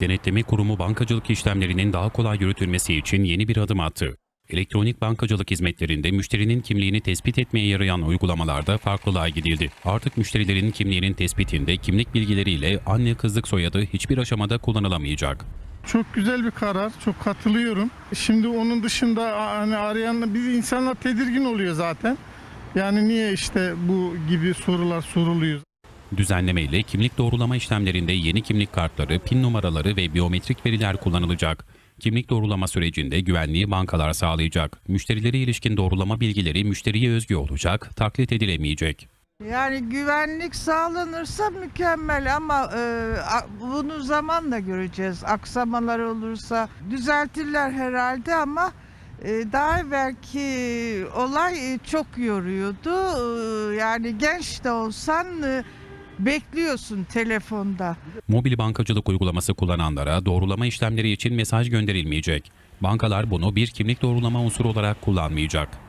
Denetleme Kurumu bankacılık işlemlerinin daha kolay yürütülmesi için yeni bir adım attı. Elektronik bankacılık hizmetlerinde müşterinin kimliğini tespit etmeye yarayan uygulamalarda farklılığa gidildi. Artık müşterilerin kimliğinin tespitinde kimlik bilgileriyle anne kızlık soyadı hiçbir aşamada kullanılamayacak. Çok güzel bir karar. Çok katılıyorum. Şimdi onun dışında hani arayan biz insanlar tedirgin oluyor zaten. Yani niye işte bu gibi sorular soruluyor? Düzenleme ile kimlik doğrulama işlemlerinde yeni kimlik kartları, PIN numaraları ve biyometrik veriler kullanılacak. Kimlik doğrulama sürecinde güvenliği bankalar sağlayacak. Müşterilere ilişkin doğrulama bilgileri müşteriye özgü olacak, taklit edilemeyecek. Yani güvenlik sağlanırsa mükemmel ama e, bunu zamanla göreceğiz. Aksamalar olursa düzeltirler herhalde ama e, daha evvelki olay e, çok yoruyordu. E, yani genç de olsan e, bekliyorsun telefonda. Mobil bankacılık uygulaması kullananlara doğrulama işlemleri için mesaj gönderilmeyecek. Bankalar bunu bir kimlik doğrulama unsuru olarak kullanmayacak.